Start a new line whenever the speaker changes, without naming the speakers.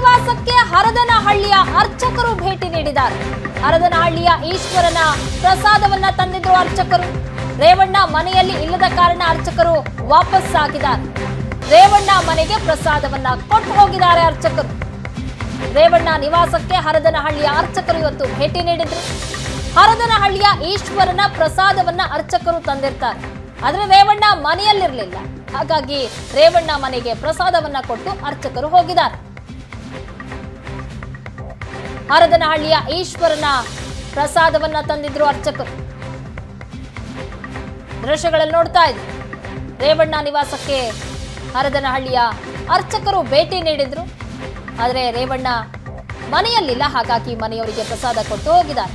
ನಿವಾಸಕ್ಕೆ ಹರದನಹಳ್ಳಿಯ ಅರ್ಚಕರು ಭೇಟಿ ನೀಡಿದ್ದಾರೆ. ಹರದನಹಳ್ಳಿಯ ಈಶ್ವರನ ಪ್ರಸಾದವನ್ನ ತಂದಿದ್ರು ಅರ್ಚಕರು. ರೇವಣ್ಣ ಮನೆಯಲ್ಲಿ ಇಲ್ಲದ ಕಾರಣ ಅರ್ಚಕರು ವಾಪಸ್ ಆಗಿದ್ದಾರೆ. ರೇವಣ್ಣ ಮನೆಗೆ ಪ್ರಸಾದವನ್ನ ಕೊಟ್ಟು ಹೋಗಿದ್ದಾರೆ ಅರ್ಚಕರು. ರೇವಣ್ಣ ನಿವಾಸಕ್ಕೆ ಹರದನಹಳ್ಳಿಯ ಅರ್ಚಕರು ಇವತ್ತು ಭೇಟಿ ನೀಡಿದ್ರು. ಹರದನಹಳ್ಳಿಯ ಈಶ್ವರನ ಪ್ರಸಾದವನ್ನ ಅರ್ಚಕರು ತಂದಿರ್ತಾರೆ. ಆದ್ರೆ ರೇವಣ್ಣ ಮನೆಯಲ್ಲಿರಲಿಲ್ಲ. ಹಾಗಾಗಿ ರೇವಣ್ಣ ಮನೆಗೆ ಪ್ರಸಾದವನ್ನ ಕೊಟ್ಟು ಅರ್ಚಕರು ಹೋಗಿದ್ದಾರೆ. ಹರದನಹಳ್ಳಿಯ ಈಶ್ವರನ ಪ್ರಸಾದವನ್ನ ತಂದಿದ್ರು ಅರ್ಚಕರು. ದೃಶ್ಯಗಳಲ್ಲಿ ನೋಡ್ತಾ ಇದ್ರು. ರೇವಣ್ಣ ನಿವಾಸಕ್ಕೆ ಹರದನಹಳ್ಳಿಯ ಅರ್ಚಕರು ಭೇಟಿ ನೀಡಿದ್ರು. ಆದರೆ ರೇವಣ್ಣ ಮನೆಯಲ್ಲಿಲ್ಲ, ಹಾಗಾಗಿ ಮನೆಯವರಿಗೆ ಪ್ರಸಾದ ಕೊಟ್ಟು ಹೋಗಿದ್ದಾರೆ.